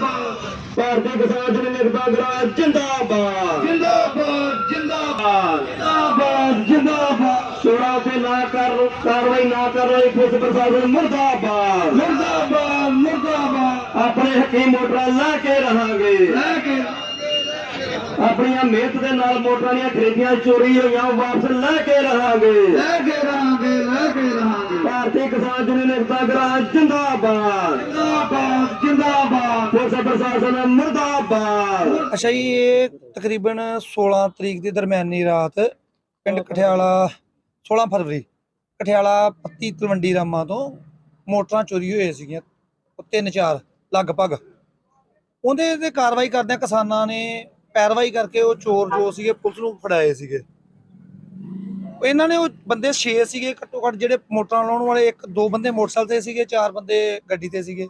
ਜਿੰਦਾਬਾਦ ਭਾਰਤੀ ਕਿਸਾਨ ਯੂਨੀਅਨ ਏਕਤਾ ਗਰਾ ਜਿੰਦਾਬਾਦ ਜਿੰਦਾਬਾਦ ਜਿੰਦਾਬਾਦ ਜਿੰਦਾਬਾਦ ਜਿੰਦਾਬਾਦ ਚੋਰਾਂ ਤੇ ਨਾ ਕਰ ਕਾਰਵਾਈ ਨਾ ਕਰ ਰਹੀ ਪੁਲਿਸ ਪ੍ਰਸ਼ਾਸਨ ਮੁਰਦਾਬਾਦ ਮੁਰਦਾਬਾਦ ਮੁਰਦਾਬਾਦ ਆਪਣੇ ਹੱਕੀ ਮੋਟਰਾਂ ਲੈ ਕੇ ਰਹਾਂਗੇ ਲੈ ਕੇ ਆਪਣੀਆਂ ਮਿਹਨਤ ਦੇ ਨਾਲ ਮੋਟਰਾਂ ਦੀਆਂ ਖਰੀਦੀਆਂ ਚੋਰੀ ਹੋਈਆਂ ਵਾਪਸ ਲੈ ਕੇ ਰਹਾਂਗੇ। ਲੈ ਕੇ ਰਹਾਂਗੇ ਲੈ ਕੇ ਰਹਾਂਗੇ। ਭਾਰਤੀ ਕਿਸਾਨ ਯੂਨੀਅਨ ਏਕਤਾ ਗਰਾ ਜਿੰਦਾਬਾਦ। ਜਿੰਦਾਬਾਦ ਜਿੰਦਾਬਾਦ। ਪੁਲਿਸ ਪ੍ਰਸ਼ਾਸਨ ਮੁਰਦਾਬਾਦ। ਅੱਛਾ ਜੀ ਇਹ ਤਕਰੀਬਨ 16 ਤਰੀਕ ਦੀ ਦਰਮਿਆਨੀ ਰਾਤ ਪਿੰਡ ਕਠਿਆਲਾ 16 ਫਰਵਰੀ ਕਠਿਆਲਾ ਪੱਤੀ ਤਲਵੰਡੀ ਰਾਮਾਂ ਤੋਂ ਮੋਟਰਾਂ ਚੋਰੀ ਹੋਏ ਸੀਗੀਆਂ ਉਹ ਤਿੰਨ ਚਾਰ ਲਗਭਗ। ਉਹਦੇ ਤੇ ਕਾਰਵਾਈ ਕਰਦਿਆਂ ਕਿਸਾਨਾਂ ਨੇ ਪੈਰਵਾਈ ਕਰਕੇ ਉਹ ਚੋਰ ਜੋ ਸੀਗੇ ਪੁਲਿਸ ਨੂੰ ਫੜਾਏ ਸੀਗੇ। ਇਹਨਾਂ ਨੇ ਉਹ ਬੰਦੇ 6 ਸੀਗੇ ਘੱਟੋ ਘੱਟ ਜਿਹੜੇ ਮੋਟਰਾਂ ਲਾਉਣ ਵਾਲੇ ਇੱਕ ਦੋ ਬੰਦੇ ਮੋਟਰਸਾਈਕਲ ਤੇ ਸੀਗੇ ਚਾਰ ਬੰਦੇ ਗੱਡੀ ਤੇ ਸੀਗੇ।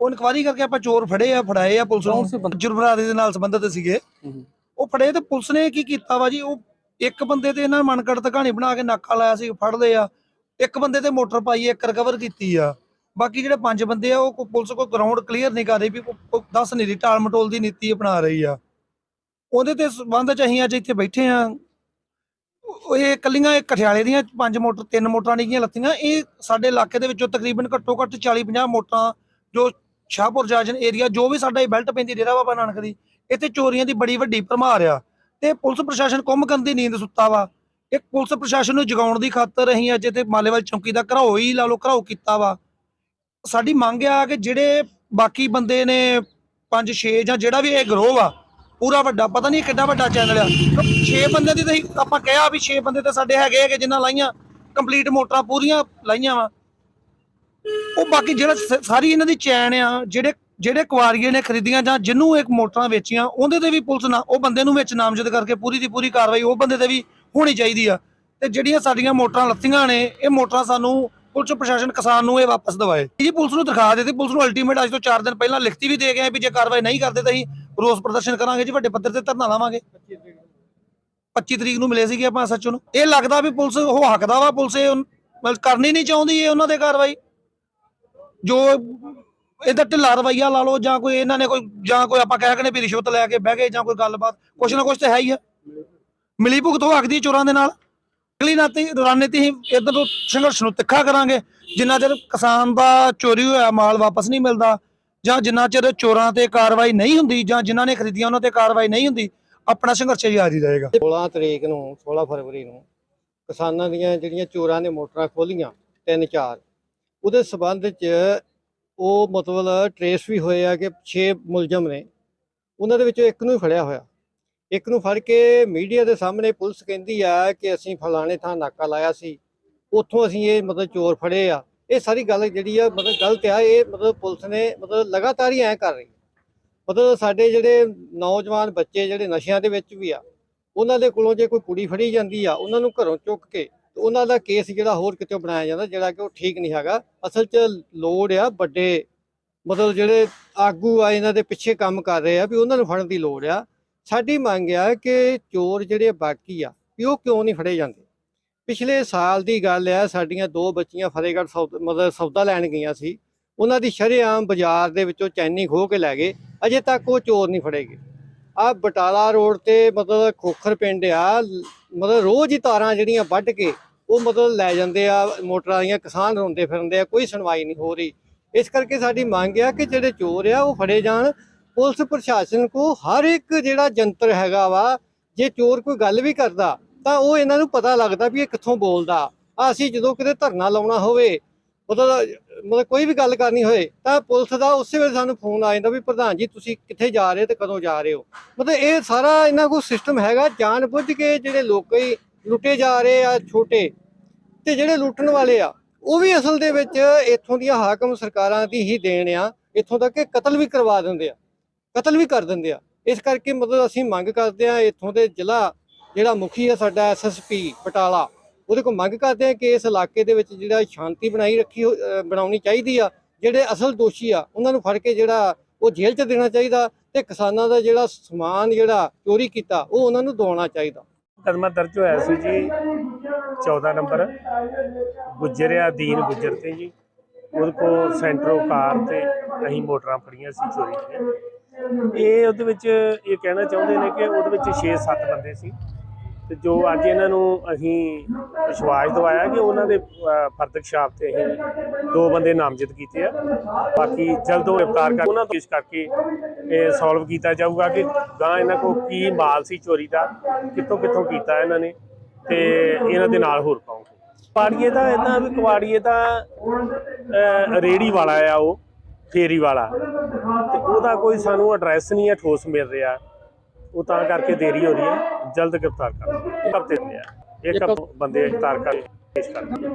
ਉਹ ਇਨਕੁਆਰੀ ਕਰਕੇ ਆਪਾਂ ਚੋਰ ਫੜੇ ਆ ਫੜਾਏ ਆ ਪੁਲਿਸ ਨੂੰ ਜੁਰਬਰਾਦੀ ਦੇ ਨਾਲ ਸੰਬੰਧਿਤ ਸੀਗੇ। ਉਹ ਫੜੇ ਤੇ ਪੁਲਿਸ ਨੇ ਕੀ ਕੀਤਾ ਵਾ ਜੀ ਉਹ ਇੱਕ ਬੰਦੇ ਤੇ ਇਹਨਾਂ ਮਨਕੜ ਕਹਾਣੀ ਬਣਾ ਕੇ ਨਾਕਾ ਲਾਇਆ ਸੀ ਫੜ ਲਏ ਆ। ਇੱਕ ਬੰਦੇ ਤੇ ਮੋਟਰ ਪਾਈ ਇੱਕ ਰਿਕਵਰ ਕੀਤੀ ਆ। ਬਾਕੀ ਜਿਹੜੇ ਪੰਜ ਬੰਦੇ ਆ ਉਹ ਪੁਲਿਸ ਕੋ ਗਰਾਊਂਡ ਕਲੀਅਰ ਨਹੀਂ ਕਰ ਰਹੀ ਵੀ ਦੱਸ ਨਹੀਂ ਰਹੀ ਟਾਲ ਮਟੋਲ ਦੀ ਨੀਤੀ ਅਪਣਾ ਰਹੀ ਆ। ਉਹਦੇ ਤੇ ਸੰਬੰਧ ਚ ਅਸੀਂ ਅੱਜ ਇੱਥੇ ਬੈਠੇ ਆ ਇਹ ਕੱਲੀਆਂ ਇਹ ਕਠਿਆਲੇ ਦੀਆਂ ਪੰਜ ਮੋਟਰ, ਤਿੰਨ ਮੋਟਰਾਂ ਨਿਕੀਆਂ ਲੱਤੀਆਂ। ਇਹ ਸਾਡੇ ਇਲਾਕੇ ਦੇ ਵਿੱਚੋਂ ਤਕਰੀਬਨ ਘੱਟੋ ਘੱਟ 40 50 ਮੋਟਰਾਂ ਜੋ ਸ਼ਾਹਪੁਰ ਜਾਜਨ ਏਰੀਆ, ਜੋ ਵੀ ਸਾਡਾ ਇਹ ਬੈਲਟ ਪੈਂਦੀ ਡੇਰਾ ਬਾਬਾ ਨਾਨਕ ਦੀ, ਇੱਥੇ ਚੋਰੀਆਂ ਦੀ ਬੜੀ ਵੱਡੀ ਭਰਮਾਰ ਆ। ਤੇ ਪੁਲਿਸ ਪ੍ਰਸ਼ਾਸਨ ਕੁੰਭ ਕਰਨ ਦੀ ਨੀਂਦ ਸੁੱਤਾ ਵਾ। ਇਹ ਪੁਲਿਸ ਪ੍ਰਸ਼ਾਸਨ ਨੂੰ ਜਗਾਉਣ ਦੀ ਖਾਤਰ ਅਸੀਂ ਅੱਜ ਇੱਥੇ ਮਾਲੇਵਾਲ ਚੌਂਕੀ ਦਾ ਘਰਾਓ ਹੀ ਲਾ ਲਓ, ਘਰਾਓ ਕੀਤਾ ਵਾ। ਸਾਡੀ ਮੰਗ ਆ ਕਿ ਜਿਹੜੇ ਬਾਕੀ ਬੰਦੇ ਨੇ 5 6 ਜਾਂ ਜਿਹੜਾ ਵੀ ਇਹ ਗਰੋਹ ਆ ਪੂਰਾ ਵੱਡਾ, ਪਤਾ ਨਹੀਂ ਕਿੱਡਾ ਵੱਡਾ ਚੈਨਲ ਆ। 6 ਬੰਦੇ ਦੀ ਤਾਂ ਅਸੀਂ ਆਪਾਂ ਕਿਹਾ ਵੀ 6 ਬੰਦੇ ਤੇ ਸਾਡੇ ਹੈਗੇ ਆ ਕਿ ਜਿਨ੍ਹਾਂ ਲਾਈਆਂ ਕੰਪਲੀਟ ਮੋਟਰਾਂ ਪੂਰੀਆਂ ਲਾਈਆਂ ਵਾ। ਉਹ ਬਾਕੀ ਜਿਹੜਾ ਸ- ਸਾਰੀ ਇਹਨਾਂ ਦੀ ਚੈਨ ਆ, ਜਿਹੜੇ ਜਿਹੜੇ ਕੁਆਰੀਏ ਨੇ ਖਰੀਦੀਆਂ ਜਾਂ ਜਿਹਨੂੰ ਇੱਕ ਮੋਟਰਾਂ ਵੇਚੀਆਂ, ਉਹਦੇ ਤੇ ਵੀ ਪੁਲਿਸ ਨਾ, ਉਹ ਬੰਦੇ ਨੂੰ ਵਿੱਚ ਨਾਮਜ਼ਦ ਕਰਕੇ ਪੂਰੀ ਦੀ ਪੂਰੀ ਕਾਰਵਾਈ ਉਹ ਬੰਦੇ ਤੇ ਵੀ ਹੋਣੀ ਚਾਹੀਦੀ ਆ। ਤੇ ਜਿਹੜੀਆਂ ਸਾਡੀਆਂ ਮੋਟਰਾਂ ਲੱਥੀਆਂ ਨੇ, ਇਹ ਮੋਟਰਾਂ ਸਾਨੂੰ ਪੁਲਿਸ, ਪ੍ਰਸ਼ਾਸਨ, ਕਿਸਾਨ ਨੂੰ ਇਹ ਵਾਪਸ ਦਿਵਾਏ। ਜੀ, ਪੁਲਿਸ ਨੂੰ ਦਿਖਾ ਦਿੱਤੀ ਪੁਲਿਸ ਨੂੰ ਅਲਟੀਮੇਟ ਅੱਜ ਤੋਂ 4 ਦਿਨ ਪਹਿਲਾਂ ਲਿਖਤੀ ਵੀ ਦੇ ਗਏ ਆ ਵੀ ਜੇ ਕਾਰਵਾਈ ਨਹੀਂ ਕਰਦੇ ਤਾਂ ਅਸੀਂ ਰੋਸ ਪ੍ਰਦਰਸ਼ਨ ਕਰਾਂਗੇ ਜੀ, ਵੱਡੇ ਪੱਧਰ ਤੇ ਧਰਨਾ ਲਾਵਾਂਗੇ। 25 ਤਰੀਕ ਨੂੰ ਮਿਲੇ ਸੀਗੇ ਆਪਾਂ ਸੱਚੋ ਨੂੰ। ਇਹ ਲੱਗਦਾ ਵੀ ਪੁਲਿਸ, ਉਹ ਹੱਕਦਾ ਵਾ ਪੁਲਿਸ, ਇਹ ਮਤਲਬ ਕਰਨੀ ਨਹੀਂ ਚਾਹੁੰਦੀ ਇਹ ਉਹਨਾਂ ਦੇ ਕਾਰਵਾਈ। ਜੋ ਇਹਦਾ ਢਿੱਲਾ ਰਵਈਆ ਲਾ ਲਓ, ਜਾਂ ਕੋਈ ਇਹਨਾਂ ਨੇ ਕੋਈ ਜਾਂ ਕੋਈ ਆਪਾਂ ਕਹਿ ਕਨੇ ਵੀ ਰਿਸ਼ਵਤ ਲੈ ਕੇ ਬਹਿ ਗਏ, ਜਾਂ ਕੋਈ ਗੱਲਬਾਤ, ਕੁਛ ਨਾ ਕੁਛ ਤਾਂ ਹੈ ਹੀ ਆ। ਮਿਲੀ ਭੁਗਤ ਹੋ ਹੱਕਦੀ ਚੋਰਾਂ ਦੇ ਨਾਲ। ਅਗਲੀ ਨਾਤੀ ਰਣਨੀਤੀ ਹੀ ਇਧਰ ਤੋਂ ਸੰਘਰਸ਼ ਨੂੰ ਤਿੱਖਾ ਕਰਾਂਗੇ। ਜਿੰਨਾ ਚਿਰ ਕਿਸਾਨ ਦਾ ਚੋਰੀ ਹੋਇਆ, ਮਾਲ ਵਾਪਸ ਨਹੀਂ ਮਿਲਦਾ ਜਾਂ ਜਿੰਨਾ ਚਿਰ ਚੋਰਾਂ ਤੇ ਕਾਰਵਾਈ ਨਹੀਂ ਹੁੰਦੀ ਜਾਂ ਜਿਨ੍ਹਾਂ ਨੇ ਖਰੀਦੀਆਂ ਉਹਨਾਂ ਤੇ ਕਾਰਵਾਈ ਨਹੀਂ ਹੁੰਦੀ, ਆਪਣਾ ਸੰਘਰਸ਼ ਜਾਰੀ ਰਹੇਗਾ। 16 ਤਰੀਕ ਨੂੰ 16 ਫਰਵਰੀ ਨੂੰ ਕਿਸਾਨਾਂ ਦੀਆਂ ਜਿਹੜੀਆਂ ਚੋਰਾਂ ਨੇ ਮੋਟਰਾਂ ਖੋਲੀਆਂ ਤਿੰਨ ਚਾਰ, ਉਹਦੇ ਸਬੰਧ 'ਚ ਉਹ ਮਤਲਬ ਟਰੇਸ ਵੀ ਹੋਏ ਆ ਕਿ 6 ਮੁਲਜ਼ਮ ਨੇ। ਉਹਨਾਂ ਦੇ ਵਿੱਚੋਂ ਇੱਕ ਨੂੰ ਹੀ ਫੜਿਆ ਹੋਇਆ। ਇੱਕ ਨੂੰ ਫੜ ਕੇ ਮੀਡੀਆ ਦੇ ਸਾਹਮਣੇ ਪੁਲਿਸ ਕਹਿੰਦੀ ਆ ਕਿ ਅਸੀਂ ਫਲਾਣੇ ਥਾਂ ਨਾਕਾ ਲਾਇਆ ਸੀ, ਉੱਥੋਂ ਅਸੀਂ ਇਹ ਮਤਲਬ ਚੋਰ ਫੜੇ ਆ। ਇਹ ਸਾਰੀ ਗੱਲ ਜਿਹੜੀ ਆ, ਮਤਲਬ ਗਲਤ ਆ, ਇਹ ਮਤਲਬ ਪੁਲਿਸ ਨੇ ਮਤਲਬ ਲਗਾਤਾਰ ਹੀ ਐ ਕਰ ਰਹੀ ਮਤਲਬ ਸਾਡੇ ਜਿਹੜੇ ਨੌਜਵਾਨ ਬੱਚੇ, ਜਿਹੜੇ ਨਸ਼ਿਆਂ ਦੇ ਵਿੱਚ ਵੀ ਆ, ਉਹਨਾਂ ਦੇ ਕੋਲੋਂ ਜੇ ਕੋਈ ਕੁੜੀ ਫੜੀ ਜਾਂਦੀ ਆ, ਉਹਨਾਂ ਨੂੰ ਘਰੋਂ ਚੁੱਕ ਕੇ ਤੇ ਉਹਨਾਂ ਦਾ ਕੇਸ ਜਿਹੜਾ ਹੋਰ ਕਿਤੇ ਬਣਾਇਆ ਜਾਂਦਾ, ਜਿਹੜਾ ਕਿ ਉਹ ਠੀਕ ਨਹੀਂ ਹੈਗਾ। ਅਸਲ 'ਚ ਲੋੜ ਆ ਵੱਡੇ, ਮਤਲਬ ਜਿਹੜੇ ਆਗੂ ਆ, ਇਹਨਾਂ ਦੇ ਪਿੱਛੇ ਕੰਮ ਕਰ ਰਹੇ ਆ, ਵੀ ਉਹਨਾਂ ਨੂੰ ਫੜਨ ਦੀ ਲੋੜ ਆ। ਸਾਡੀ ਮੰਗ ਆ ਕਿ ਚੋਰ ਜਿਹੜੇ ਬਾਕੀ ਆ, ਵੀ ਉਹ ਕਿਉਂ ਨਹੀਂ ਫੜੇ ਜਾਂਦੇ? ਪਿਛਲੇ ਸਾਲ ਦੀ ਗੱਲ ਹੈ, ਸਾਡੀਆਂ ਦੋ ਬੱਚੀਆਂ ਫਤਿਹਗੜ੍ਹ ਸੌਦਾ ਮਤਲਬ ਸੌਦਾ ਲੈਣ ਗਈਆਂ ਸੀ। ਉਹਨਾਂ ਦੀ ਸ਼ਰੇਆਮ ਬਾਜ਼ਾਰ ਦੇ ਵਿੱਚੋਂ ਚੈਨੀ ਖੋਹ ਕੇ ਲੈ ਗਏ। ਅਜੇ ਤੱਕ ਉਹ ਚੋਰ ਨਹੀਂ ਫੜੇ ਗਏ। ਆ ਬਟਾਲਾ ਰੋਡ ਤੇ ਮਤਲਬ ਖੋਖਰ ਪਿੰਡ ਆ, ਮਤਲਬ ਰੋਜ਼ ਹੀ ਤਾਰਾਂ ਜਿਹੜੀਆਂ ਵੱਢ ਕੇ ਉਹ ਮਤਲਬ ਲੈ ਜਾਂਦੇ ਆ, ਮੋਟਰਾਂ ਦੀਆਂ ਕਿਸਾਨ ਰੋਂਦੇ ਫਿਰਦੇ ਆ, ਕੋਈ ਸੁਣਵਾਈ ਨਹੀਂ ਹੋ ਰਹੀ। ਇਸ ਕਰਕੇ ਸਾਡੀ ਮੰਗ ਆ ਕਿ ਜਿਹੜੇ ਚੋਰ ਆ, ਉਹ ਫੜੇ ਜਾਣ। ਪੁਲਿਸ ਪ੍ਰਸ਼ਾਸਨ ਕੋ ਹਰ ਇੱਕ ਜਿਹੜਾ ਜੰਤਰ ਹੈਗਾ ਵਾ, ਜੇ ਚੋਰ ਕੋਈ ਗੱਲ ਵੀ ਕਰਦਾ ਤਾਂ ਉਹ ਇਹਨਾਂ ਨੂੰ ਪਤਾ ਲੱਗਦਾ ਵੀ ਇਹ ਕਿੱਥੋਂ ਬੋਲਦਾ। ਆ ਅਸੀਂ ਜਦੋਂ ਕਿਤੇ ਧਰਨਾ ਲਾਉਣਾ ਹੋਵੇ ਮਤਲਬ ਮਤਲਬ ਕੋਈ ਵੀ ਗੱਲ ਕਰਨੀ ਹੋਏ, ਤਾਂ ਪੁਲਿਸ ਦਾ ਉਸੇ ਵੇਲੇ ਸਾਨੂੰ ਫੋਨ ਆ ਜਾਂਦਾ ਵੀ ਪ੍ਰਧਾਨ ਜੀ, ਤੁਸੀਂ ਕਿੱਥੇ ਜਾ ਰਹੇ ਤੇ ਕਦੋਂ ਜਾ ਰਹੇ ਹੋ? ਮਤਲਬ ਇਹ ਸਾਰਾ ਇਹਨਾਂ ਕੋਲ ਸਿਸਟਮ ਹੈਗਾ ਜਾਣ ਬੁੱਝ ਕੇ ਜਿਹੜੇ ਲੋਕੀ ਲੁੱਟੇ ਜਾ ਰਹੇ ਆ ਛੋਟੇ ਤੇ ਜਿਹੜੇ ਲੁੱਟਣ ਵਾਲੇ ਆ, ਉਹ ਵੀ ਅਸਲ ਦੇ ਵਿੱਚ ਇੱਥੋਂ ਦੀਆਂ ਹਾਕਮ ਸਰਕਾਰਾਂ ਦੀ ਹੀ ਦੇਣ ਆ, ਇੱਥੋਂ ਤੱਕ ਕਿ ਕਤਲ ਵੀ ਕਰਵਾ ਦਿੰਦੇ ਆ, ਕਤਲ ਵੀ ਕਰ ਦਿੰਦੇ ਆ। ਇਸ ਕਰਕੇ ਮਤਲਬ ਅਸੀਂ ਮੰਗ ਕਰਦੇ ਆ ਇੱਥੋਂ ਦੇ ਜ਼ਿਲ੍ਹਾ ਜਿਹੜਾ ਮੁਖੀ ਆ ਸਾਡਾ ਐਸਐਸਪੀ ਬਟਾਲਾ, ਉਹਦੇ ਕੋਲ ਮੰਗ ਕਰਦੇ ਆ ਕਿ ਇਸ ਇਲਾਕੇ ਦੇ ਵਿੱਚ ਜਿਹੜਾ ਸ਼ਾਂਤੀ ਬਣਾਈ ਰੱਖੀ ਬਣਾਉਣੀ ਚਾਹੀਦੀ ਆ, ਜਿਹੜੇ ਅਸਲ ਦੋਸ਼ੀ ਆ, ਉਹਨਾਂ ਨੂੰ ਫੜ ਕੇ ਜਿਹੜਾ ਉਹ ਜੇਲ੍ਹ 'ਚ ਦੇਣਾ ਚਾਹੀਦਾ ਤੇ ਕਿਸਾਨਾਂ ਦਾ ਜਿਹੜਾ ਸਮਾਨ ਜਿਹੜਾ ਚੋਰੀ ਕੀਤਾ, ਉਹ ਉਹਨਾਂ ਨੂੰ ਦਵਾਉਣਾ ਚਾਹੀਦਾ। ਮੁਕੱਦਮਾ ਦਰਜ ਹੋਇਆ ਸੀ ਜੀ 14 ਨੰਬਰ ਗੁੱਜਰ ਆ ਦੀਨ ਗੁੱਜਰ ਤੇ ਜੀ, ਉਹਦੇ ਕੋਲ ਸੈਂਟਰੋ ਕਾਰ ਤੇ ਅਸੀਂ ਮੋਟਰਾਂ ਫੜੀਆਂ ਸੀ ਚੋਰੀ ਦੀਆਂ। ਇਹ ਉਹਦੇ ਵਿੱਚ ਇਹ ਕਹਿਣਾ ਚਾਹੁੰਦੇ ਨੇ ਕਿ ਉਹਦੇ ਵਿੱਚ 6-7 ਬੰਦੇ ਸੀ। ਤੇ ਜੋ ਅੱਜ ਇਹਨਾਂ ਨੂੰ ਅਸੀਂ ਵਿਸ਼ਵਾਸ ਦਿਵਾਇਆ ਕਿ ਉਹਨਾਂ ਦੇ ਅਹ, ਫਰਦਕ ਸ਼ਾਪ ਤੇ ਅਸੀਂ ਦੋ ਬੰਦੇ ਨਾਮਜ਼ਦ ਕੀਤੇ ਆ। ਬਾਕੀ ਜਲਦੋਂ ਗ੍ਰਿਫਤਾਰ ਕਰ ਉਹਨਾਂ ਤੋਂ ਇਸ ਕਰਕੇ ਇਹ ਸੋਲਵ ਕੀਤਾ ਜਾਊਗਾ ਕਿ ਗਾਂ ਇਹਨਾਂ ਕੋਲ ਕੀ ਮਾਲ ਸੀ ਚੋਰੀ ਦਾ ਕਿੱਥੋਂ ਕਿੱਥੋਂ ਕੀਤਾ ਇਹਨਾਂ ਨੇ ਤੇ ਇਹਨਾਂ ਦੇ ਨਾਲ ਹੋਰ ਪਾਉਂਗੇ ਕਵਾੜੀਏ ਦਾ ਇਦਾਂ ਵੀ ਕਵਾੜੀਏ ਦਾ ਅਹ, ਰੇਹੜੀ ਵਾਲਾ ਆ ਉਹ ਫੇਰੀ ਵਾਲਾ। ਤੇ ਉਹਦਾ ਕੋਈ ਸਾਨੂੰ ਐਡਰੈਸ ਨਹੀਂ ਹੈ ਠੋਸ ਮਿਲ ਰਿਹਾ। ਉਹ ਤਾਂ ਕਰਕੇ ਦੇਰੀ ਹੋ ਰਹੀ ਹੈ। ਜਲਦ ਗ੍ਰਿਫਤਾਰ ਕਰ ਹਫ਼ਤੇ ਤੇ ਆ। ਇੱਕ ਬੰਦੇ ਗ੍ਰਿਫਤਾਰ ਕਰ ਪੇਸ਼ ਕਰ